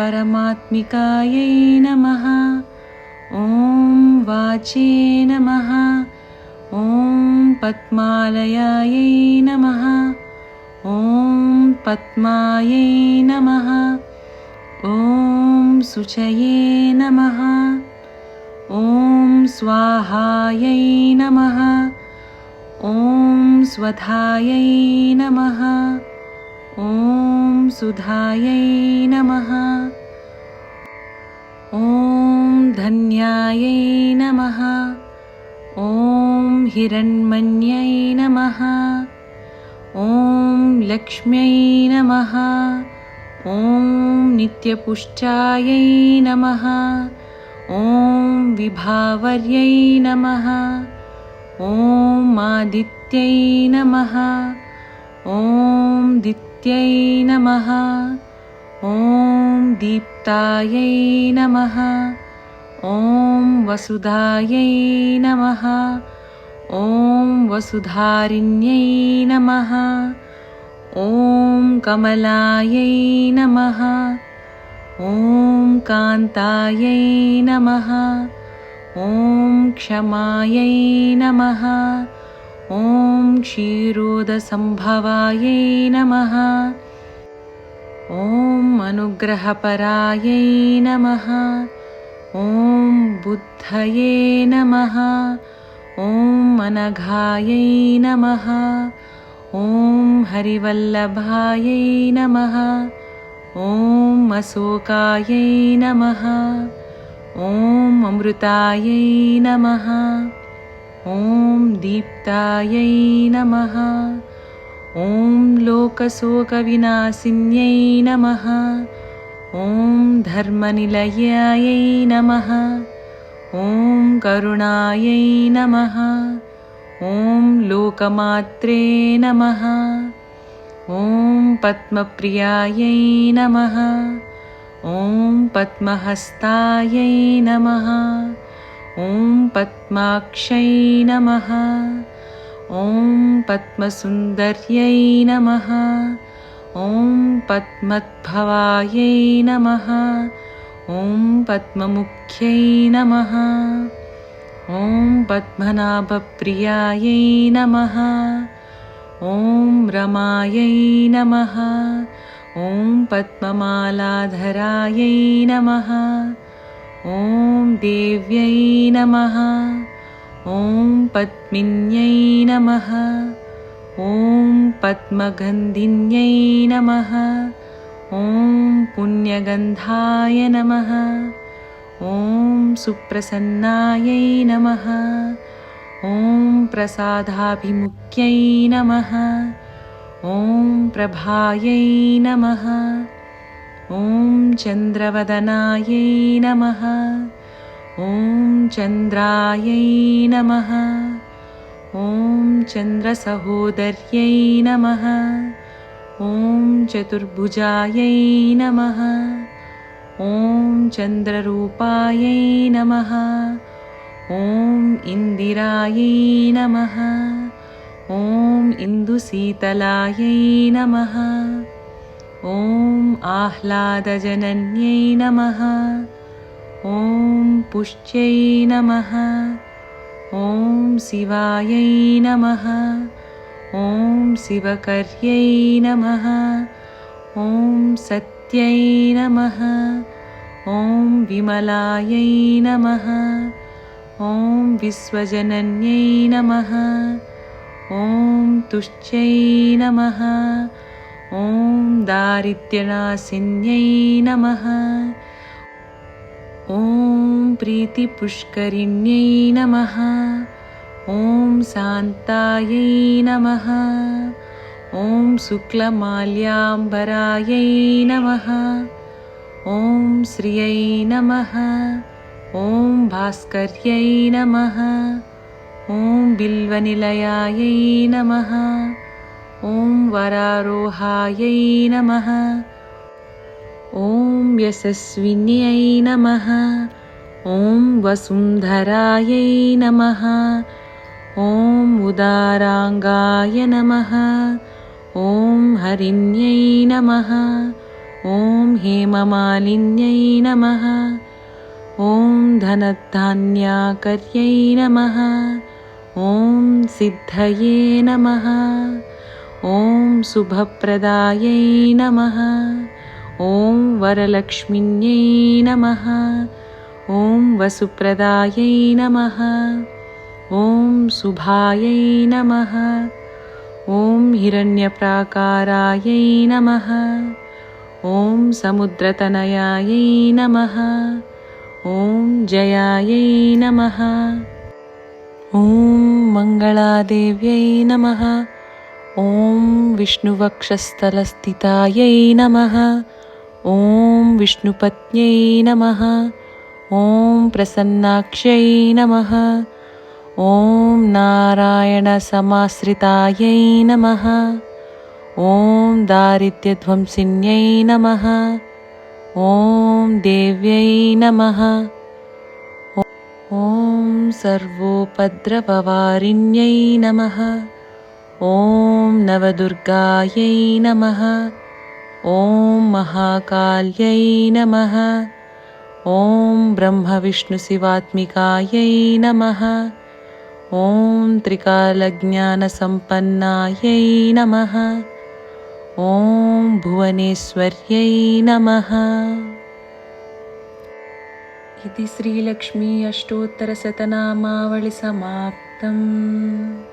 परमात्मिकायै नमः। ॐ वाचे नमः। ॐ पद्मालयायै नमः। ॐ पद्मायै नमः। ॐ शुचये नमः। ॐ स्वाहायै नमः। ॐ स्वधायै नमः। ॐ सुधायै नमः धन्यायै नमः। ॐ हिरण्मन्यै नमः। ॐ लक्ष्म्यै नमः। ॐ नित्यपुष्टायै नमः। ॐ विभावर्यै नमः। ॐ आदित्यै नमः। ॐ दित्यै नमः। ॐ दीप्तायै नमः ॐ वसुधायै नमः। ॐ वसुधारिण्यै नमः। ॐ कमलायै नमः। ॐ कान्तायै नमः। ॐ क्षमायै नमः। ॐ क्षीरोदसम्भवायै नमः। ॐ अनुग्रहपरायै नमः ॐ बुद्धये नमः ॐ अनघायै नमः ॐ हरिवल्लभायै नमः ॐ अशोकायै नमः ॐ अमृतायै नमः ॐ दीप्तायै नमः ॐ लोकशोकविनाशिन्यै नमः ॐ धर्मनिलयायै नमः। ॐ करुणायै नमः। ॐ लोकमात्रे नमः। ॐ पद्मप्रियायै नमः। ॐ पद्महस्तायै नमः। ॐ पद्माक्षै नमः। ॐ पद्मसुन्दर्यै नमः। ॐ पद्मद्भवायै नमः। ॐ पद्ममुख्यै नमः। ॐ पद्मनाभप्रियायै नमः। ॐ रमायै नमः। ॐ पद्ममालाधरायै नमः। ॐ देव्यै नमः। ॐ पद्मिन्यै नमः। ॐ पद्मगन्धिन्यै नमः। ॐ पुण्यगन्धाय नमः। ॐ सुप्रसन्नायै नमः। ॐ प्रसादाभिमुख्यै नमः। ॐ प्रभायै नमः। ॐ चन्द्रवदनायै नमः। ॐ चन्द्रायै नमः चन्द्रसहोदर्यै नमः। ॐ चतुर्भुजायै नमः। ॐ चन्द्ररूपायै नमः। ॐ इन्दिरायै नमः। ॐ इन्दुशीतलायै नमः। ॐ आह्लादजनन्यै नमः। ॐ पुष्ट्यै नमः ॐ शिवायै नमः। ॐ शिवकर्यै नमः। ॐ सत्यै नमः। ॐ विमलायै नमः। ॐ विश्वजनन्यै नमः। ॐ तुष्ट्यै नमः। ॐ दारिद्र्यनाशिन्यै नमः प्रीतिपुष्करिण्यै नमः। ॐ शान्तायै नमः। ॐ शुक्लमाल्याम्बरायै नमः। ॐ श्रियै नमः। ॐ भास्कर्यै नमः। ॐ बिल्वनिलयायै नमः। ॐ वरारोहायै नमः। ॐ यशस्विन्यै नमः ॐ वसुन्धरायै नमः। ॐ उदाराङ्गाय नमः। ॐ हरिण्यै नमः। ॐ हेममालिन्यै नमः। ॐ धनधान्याकर्यै नमः। ॐ सिद्धये नमः। ॐ शुभप्रदायै नमः। ॐ वरलक्ष्मिन्यै नमः ॐ वसुप्रदायै नमः। ॐ शुभायै नमः। ॐ हिरण्यप्राकारायै नमः। ॐ समुद्रतनयायै नमः। ॐ जयायै नमः। ॐ मङ्गलादेव्यै नमः। ॐ विष्णुवक्षस्थलस्थितायै नमः। ॐ विष्णुपत्न्यै नमः ॐ प्रसन्नाक्ष्यै नमः। ॐ नारायणसमाश्रितायै नमः। ॐ दारिद्र्यध्वंसिन्यै नमः। ॐ देव्यै नमः। ॐ सर्वोपद्रववारिण्यै नमः। ॐ नवदुर्गायै नमः। ॐ महाकाल्यै नमः ॐ ब्रह्मविष्णुशिवात्मिकायै नमः। ॐ त्रिकालज्ञानसम्पन्नायै नमः। ॐ भुवनेश्वर्यै नमः। इति श्रीलक्ष्मी अष्टोत्तरशतनामावलिसमाप्तम्